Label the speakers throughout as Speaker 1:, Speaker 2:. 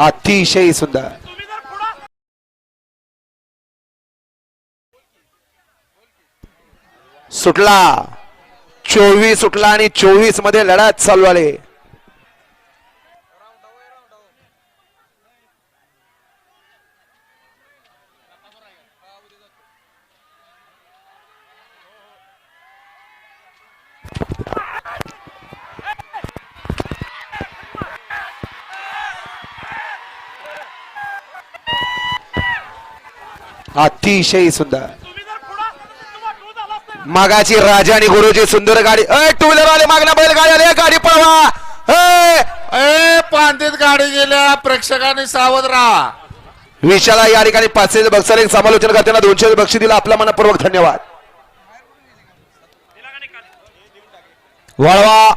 Speaker 1: अतिशय सुंदर. सुटला. चोवीस सुटला आणि चोवीसमध्ये लढत चालू आले. अतिशय सुंदर. मागाची राजा आणि गुरुची सुंदर गाडी. अय टू व्हीलर आले मागना बैल गाडी आली गाडी पळवा. अय
Speaker 2: ए पांढरीत गाडी गेल्या प्रेक्षकांनी सावध राहा.
Speaker 1: विशाला या ठिकाणी पाचशे बक्षर एक समालोचन करताना दोनशे बक्षी दिला. आपला मनपूर्वक धन्यवाद.
Speaker 3: वळवा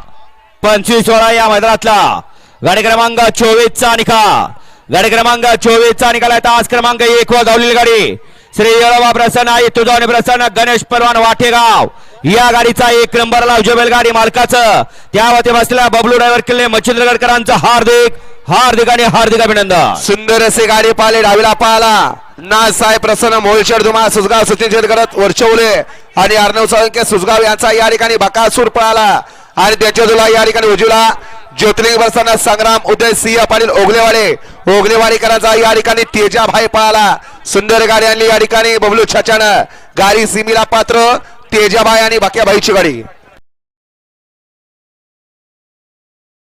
Speaker 3: पंचवीस सोळा या मैदानातला. गाडी क्रमांक चोवीस चा निकाल. गाडी क्रमांक चोवीस चा तास क्रमांक एक व धावलेली गाडी. श्री येळवा प्रसन्न आई तुझावणे प्रसन्न. गणेश परवान वाटेगाव. या गाडीचा एक नंबरला उजवेल गाडी मालकाचं. त्यावरती बसलेल्या बबलू ड्रायव्हर किल्ले मच्छिंद्रगडकरांचं हार्दिक हार्दिक आणि हार्दिक अभिनंदन.
Speaker 1: सुंदर असे गाडी पाहिले डावीला पाहला नासाय प्रसन्न. मोलशेड धुमा सुजगाव सचिन करत वर्षवले आणि अर्णव साळुंके सुजगाव यांचा या ठिकाणी बकासूर पळाला. आणि त्याच्या या ठिकाणी उजूला ज्योतिर्लिंग बसताना संग्राम उदय सिंह पाटील ओगलेवाडे. ओगलेवाडीकरांचा या ठिकाणी तेजाभाई पळाला. सुंदर गाडी आणली या ठिकाणी बबलू छाच्यानं. गाडी सिमीला पात्र तेजाबाई आणि बाक्याबाईची गाडी.